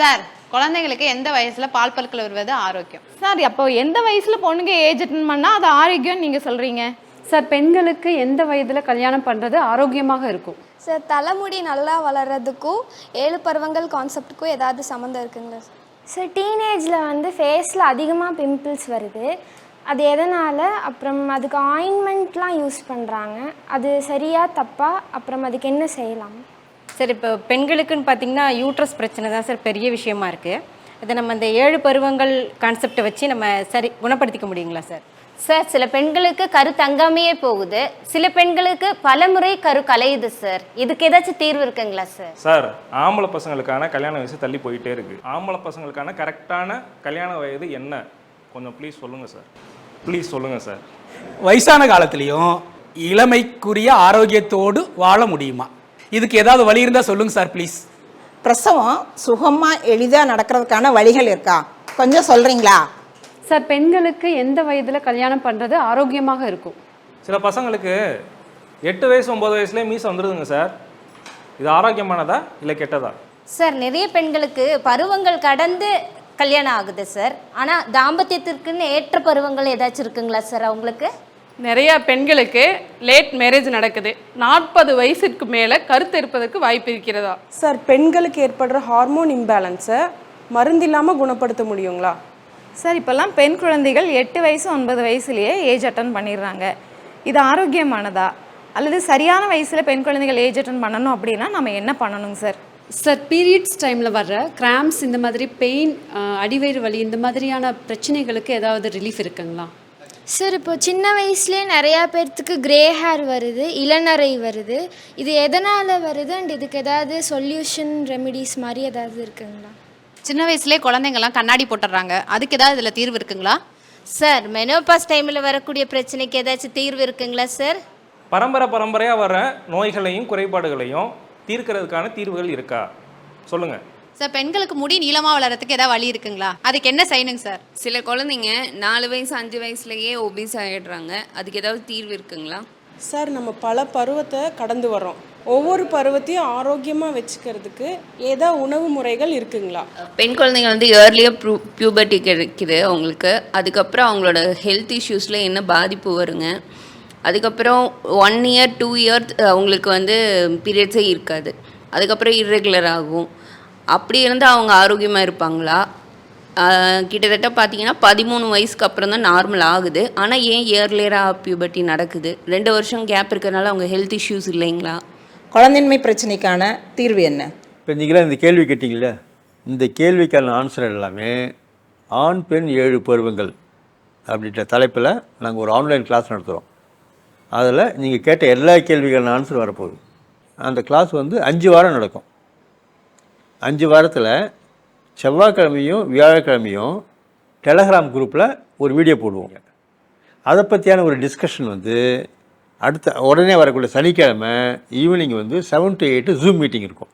Sir குழந்தைங்களுக்கு எந்த வயசுல பால் பற்கள் வருவது ஆரோக்கியம்? சார் அப்போ எந்த வயசுல பொண்ணுங்க ஏஜ் அட்டன் பண்ணா அது ஆரோக்கியம் நீங்க சொல்றீங்க? சார் பெண்களுக்கு எந்த வயதில் கல்யாணம் பண்ணுறது ஆரோக்கியமாக இருக்கும்? சார் தலைமுடி நல்லா வளர்கிறதுக்கும் ஏழு பருவங்கள் கான்செப்டுக்கும் ஏதாவது சம்மந்தம் இருக்குங்களா சார்? சார் டீனேஜில் வந்து ஃபேஸில் அதிகமாக பிம்பிள்ஸ் வருது. அது எதனால்? அப்புறம் அதுக்கு ஆயின்மெண்ட்லாம் யூஸ் பண்ணுறாங்க அது சரியா தப்பா? அப்புறம் அதுக்கு என்ன செய்யலாம்? சார் இப்போ பெண்களுக்குன்னு பார்த்தீங்கன்னா யூட்ரஸ் பிரச்சனை தான் சார் பெரிய விஷயமா இருக்குது இதை நம்ம இந்த ஏழு பருவங்கள் கான்செப்டை வச்சு நம்ம சரி குணப்படுத்திக்க முடியுங்களா சார்? சார் சில பெண்களுக்கு கரு தங்காமையே போகுது. சில பெண்களுக்கு பலமுறை கரு கலையுது சார். இதுக்கு ஏதாச்சும் தீர்வு இருக்குங்களா சார்? சார் ஆம்பளை பசங்களுக்கான கல்யாண வயசு தள்ளி போயிட்டே இருக்கு. ஆம்பளை பசங்களுக்கான கரெக்டான கல்யாண வயது என்ன? கொஞ்சம் ப்ளீஸ் சொல்லுங்க சார். ப்ளீஸ் சொல்லுங்க சார். வயசான காலத்துலேயும் இளமைக்குரிய ஆரோக்கியத்தோடு வாழ முடியுமா? இதுக்கு ஏதாவது வழி இருந்தால் சொல்லுங்க சார் ப்ளீஸ் பிரசவம் சுகமாக எளிதாக நடக்கிறதுக்கான வழிகள் இருக்கா? கொஞ்சம் சொல்கிறீங்களா சார் பெண்களுக்கு எந்த வயதில் கல்யாணம் பண்ணுறது ஆரோக்கியமாக இருக்கும்? சில பசங்களுக்கு எட்டு வயசு ஒன்பது வயசுலேயே மீசை வந்துடுதுங்க சார். இது ஆரோக்கியமானதா இல்லை கெட்டதா? சார் நிறைய பெண்களுக்கு பருவங்கள் கடந்து கல்யாணம் ஆகுது சார். ஆனால் தாம்பத்தியத்திற்குன்னு ஏற்ற பருவங்கள் ஏதாச்சும் இருக்குங்களா சார் அவங்களுக்கு? நிறைய பெண்களுக்கு லேட் மேரேஜ் நடக்குது. நாற்பது வயசுக்கு மேலே கருத்து இருப்பதற்கு வாய்ப்பு இருக்கிறதா? சார் பெண்களுக்கு ஏற்படுற ஹார்மோன் இம்பேலன்ஸை மருந்து இல்லாமல் குணப்படுத்த முடியுங்களா? சார் இப்போல்லாம் பெண் குழந்தைகள் எட்டு வயசு ஒன்பது வயசுலயே ஏஜ் அட்டன் பண்ணிடுறாங்க. இது ஆரோக்கியமானதா? அல்லது சரியான வயசுல பெண் குழந்தைகள் ஏஜ் அட்டன் பண்ணணும் அப்படின்னா நம்ம என்ன பண்ணணுங்க சார் சார் பீரியட்ஸ் டைமில் வர்ற கிராம்ஸ் இந்த மாதிரி பெயின் அடிவயிறு வலி இந்த மாதிரியான பிரச்சனைகளுக்கு ஏதாவது ரிலீஃப் இருக்குங்களா? சார் இப்போ சின்ன வயசுலேயே நிறையா பேர்த்துக்கு கிரே ஹேர் வருது இளநரை வருது. இது எதனால் வருது? அண்ட் இதுக்கு ஏதாவது சொல்யூஷன் ரெமிடிஸ் மாதிரி ஏதாவது இருக்குங்களா? சின்ன வயசுலயே குழந்தைங்கலாம் கண்ணாடி போட்டுடுறாங்க. அதுக்கு ஏதாவது இதுல தீர்வு இருக்குங்களா? சார் மெனோபாஸ் டைமில் வரக்கூடிய பிரச்சனைக்கு ஏதாச்சும் தீர்வு இருக்குங்களா சார் பரம்பரை பரம்பரையாக வர நோய்களையும் குறைபாடுகளையும் தீர்க்கிறதுக்கான தீர்வுகள் இருக்கா? சொல்லுங்க. சார் பெண்களுக்கு முடி நீளமா வளர்றதுக்கு ஏதாவது வழி இருக்குங்களா? அதுக்கு என்ன செய்யணுங்க சார்? சில குழந்தைங்க நாலு வயசு அஞ்சு வயசுலயே ஒபிஸ் ஆகிடுறாங்க அதுக்கு ஏதாவது தீர்வு இருக்குங்களா? சார் நம்ம பல பருவத்தை கடந்து வர்றோம். ஒவ்வொரு பருவத்தையும் ஆரோக்கியமாக வச்சுக்கிறதுக்கு ஏதோ உணவு முறைகள் இருக்குங்களா? பெண் குழந்தைங்க வந்து இயர்லியாக ப்ரூ பியூபர்ட்டி கிடைக்குது அவங்களுக்கு. அதுக்கப்புறம் அவங்களோட ஹெல்த் இஷ்யூஸில் என்ன பாதிப்பு வருங்க? அதுக்கப்புறம் ஒன் இயர் டூ இயர் அவங்களுக்கு வந்து பீரியட்ஸே இருக்காது. அதுக்கப்புறம் இர்ரெகுலர் ஆகும். அப்படி இருந்தால் அவங்க ஆரோக்கியமாக இருப்பாங்களா? கிட்டத்தட்ட பார்த்தீங்கன்னா பதிமூணு வயசுக்கு அப்புறம் தான் நார்மல் ஆகுது. ஆனால் ஏன் இயர்லியராக பியூபர்ட்டி நடக்குது? ரெண்டு வருஷம் கேப் இருக்கிறனால அவங்க ஹெல்த் இஷ்யூஸ் இல்லைங்களா? குழந்தைன்மை பிரச்சனைக்கான தீர்வு என்ன? இப்போ இந்த கேள்வி கேட்டீங்கல்ல? இந்த கேள்விக்கான ஆன்சர் எல்லாமே ஆண் பெண் ஏழு பருவங்கள் அப்படின்ற தலைப்பில் நாங்கள் ஒரு ஆன்லைன் கிளாஸ் நடத்துகிறோம் அதில் நீங்கள் கேட்ட எல்லா கேள்விக்கான ஆன்சர் வரப்போகுது. அந்த கிளாஸ் வந்து அஞ்சு வாரம் நடக்கும். அஞ்சு வாரத்தில் செவ்வாய்க்கிழமையும் வியாழக்கிழமையும் டெலகிராம் குரூப்பில் ஒரு வீடியோ போடுவோம். அதை பற்றியான ஒரு டிஸ்கஷன் வந்து அடுத்த உடனே வரக்கூடிய சனிக்கிழமை ஈவினிங் வந்து seven to eight Zoom meeting இருக்கும்.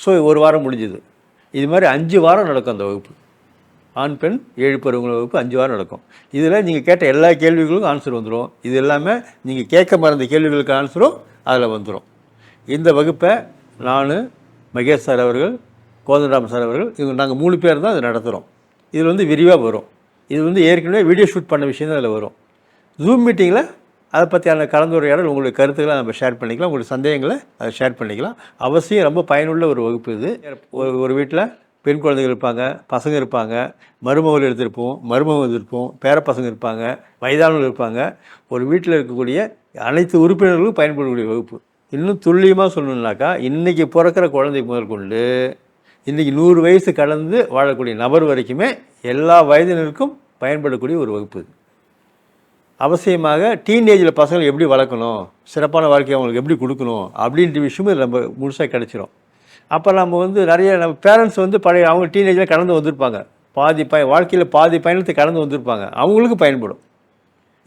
ஸோ ஒரு வாரம் முடிஞ்சுது. இது மாதிரி அஞ்சு வாரம் நடக்கும் அந்த வகுப்பு. ஆண் பெண் ஏழு பருவங்கள வகுப்பு அஞ்சு வாரம் நடக்கும். இதில் நீங்கள் கேட்ட எல்லா கேள்விகளுக்கும் ஆன்சர் வந்துடும் இது எல்லாமே நீங்கள் கேட்க மறந்த கேள்விகளுக்கு ஆன்சரும் அதில் வந்துடும் இந்த வகுப்பை நான் மகேஷ் சார் அவர்கள் கோதண்டராம் சார் அவர்கள் இவங்க நாங்கள் மூணு பேர் தான் அதை நடத்துகிறோம் இதில் வந்து விரிவாக வரும். இது வந்து ஏற்கனவே வீடியோ ஷூட் பண்ண விஷயம் தான் அதில் வரும். ஜூம் மீட்டிங்கில் அதை பற்றியான கலந்துரையாடல் உங்களுடைய கருத்துக்களை நம்ம ஷேர் பண்ணிக்கலாம். உங்களுடைய சந்தேகங்களை அதை ஷேர் பண்ணிக்கலாம். அவசியம் ரொம்ப பயனுள்ள ஒரு வகுப்பு இது. ஒரு ஒரு வீட்டில் பெண் குழந்தைகள் இருப்பாங்க பசங்க இருப்பாங்க மருமகள் எடுத்திருப்போம் மருமகள் இருப்போம் பேரப்பசங்க இருப்பாங்க வயதானவர்கள் இருப்பாங்க. ஒரு வீட்டில் இருக்கக்கூடிய அனைத்து உறுப்பினர்களும் பயன்படக்கூடிய வகுப்பு. இன்னும் துல்லியமாக சொல்லணுன்னாக்கா இன்றைக்கி பிறக்கிற குழந்தை முதற்கொண்டு இன்றைக்கி நூறு வயசு கடந்து வாழக்கூடிய நபர் வரைக்குமே எல்லா வயதினருக்கும் பயன்படக்கூடிய ஒரு வகுப்பு இது. அவசியமாக டீனேஜில் பசங்களை எப்படி வளர்க்கணும் சிறப்பான வாழ்க்கையை அவங்களுக்கு எப்படி கொடுக்கணும் அப்படின்ற விஷயமும் நம்ம முழுசாக கிடச்சிரும். அப்போ நம்ம வந்து நிறைய நம்ம பேரண்ட்ஸ் வந்து பழைய அவங்க டீனேஜில் கடந்து வந்திருப்பாங்க. பாதி பய வாழ்க்கையில் பாதி பயணத்தை கடந்து வந்திருப்பாங்க. அவங்களுக்கு பயன்படும்.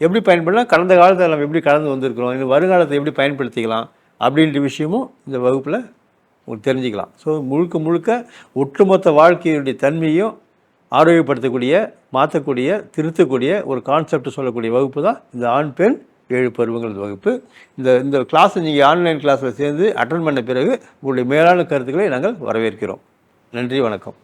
எப்படி பயன்படலாம்? கடந்த காலத்தில் நம்ம எப்படி கடந்து வந்திருக்கிறோம்? இன்னும் வருங்காலத்தை எப்படி பயன்படுத்திக்கலாம்? அப்படின்ற விஷயமும் இந்த வகுப்பில் உங்களுக்கு தெரிஞ்சுக்கலாம். ஸோ முழுக்க முழுக்க ஒட்டுமொத்த வாழ்க்கையினுடைய தன்மையும் ஆரோக்கியப்படுத்தக்கூடிய மாற்றக்கூடிய திருத்தக்கூடிய ஒரு கான்செப்ட் சொல்லக்கூடிய வகுப்பு தான் இந்த ஆண் பெண் ஏழு பருவங்கள் வகுப்பு. இந்த இந்த கிளாஸை நீங்கள் ஆன்லைன் கிளாஸில் சேர்ந்து அட்டன் பண்ண பிறகு உங்களுடைய மேலான கருத்துக்களை நாங்கள் வரவேற்கிறோம். நன்றி வணக்கம்.